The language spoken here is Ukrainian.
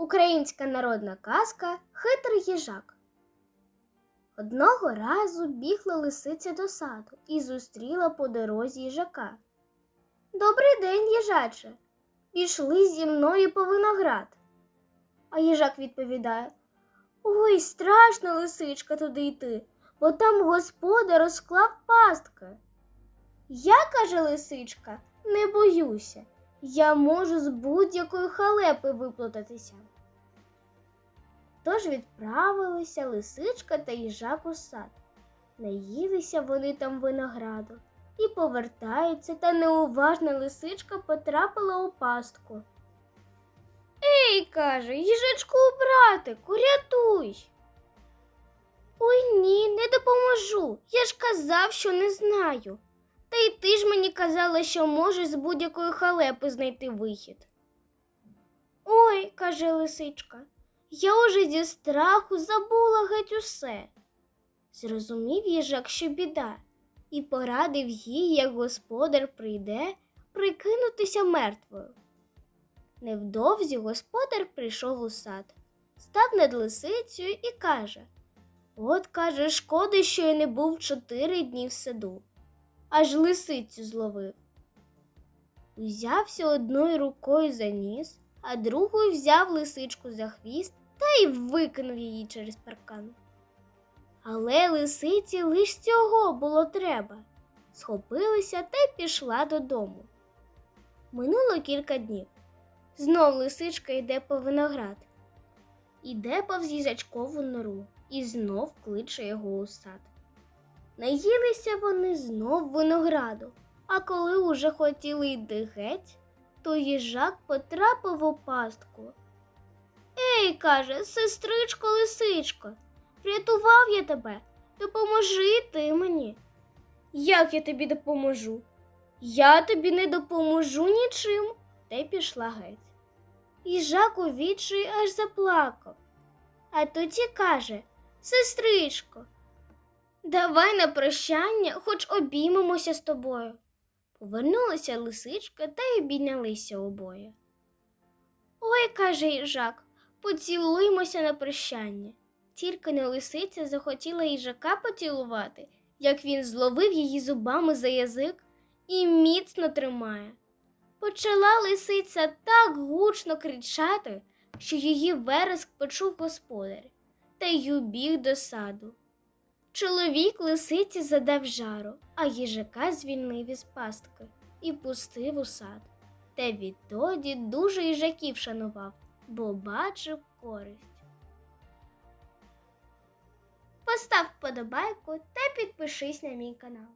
Українська народна казка Хитрий їжак. Одного разу бігла лисиця до саду і зустріла по дорозі їжака. Добрий день, їжаче. Пішли зі мною по виноград. А їжак відповідає Ой, страшно, лисичка, туди йти, бо там господар розклав пастки. Я, каже лисичка, не боюся. Я можу з будь-якої халепи виплутатися. Тож відправилися лисичка та їжак у сад. Наїлися вони там винограду і повертаються, та неуважна лисичка потрапила у пастку. Ей, каже, їжачку братику, рятуй. Ой ні, не допоможу. Я ж казав, що не знаю. Та й ти ж мені казала, що можеш з будь-якої халепи знайти вихід. Ой, каже лисичка, я уже зі страху забула геть усе. Зрозумів їжак, що біда, і порадив їй, як господар прийде, прикинутися мертвою. Невдовзі господар прийшов у сад, став над лисицею і каже От, каже, шкода, що я не був чотири дні в саду аж лисицю зловив. Узявся одною рукою за ніс, а другою взяв лисичку за хвіст та й викинув її через паркан. Але лисиці лиш цього було треба. Схопилася та й пішла додому. Минуло кілька днів. Знов лисичка йде по виноград. Іде повз їжачкову нору і знов кличе його у сад. Наїлися вони знов винограду, а коли уже хотіли йти геть, то їжак потрапив у пастку. Ей, каже, сестричко лисичко, врятував я тебе, допоможи ти мені. Як я тобі допоможу? Я тобі не допоможу нічим, та й пішла геть. Їжак у відчаї аж заплакав. А тоді каже Сестричко, Давай на прощання, хоч обіймемося з тобою. Повернулася лисичка та й обійнялися обоє. Ой, каже їжак, поцілуймося на прощання. Тільки не лисиця захотіла їжака поцілувати, як він зловив її зубами за язик і міцно тримає. Почала лисиця так гучно кричати, що її вереск почув господар, та й убіг до саду. Чоловік лисиці задав жару, а їжака звільнив із пастки і пустив у сад. Та відтоді дуже їжаків шанував, бо бачив користь. Постав вподобайку та підпишись на мій канал.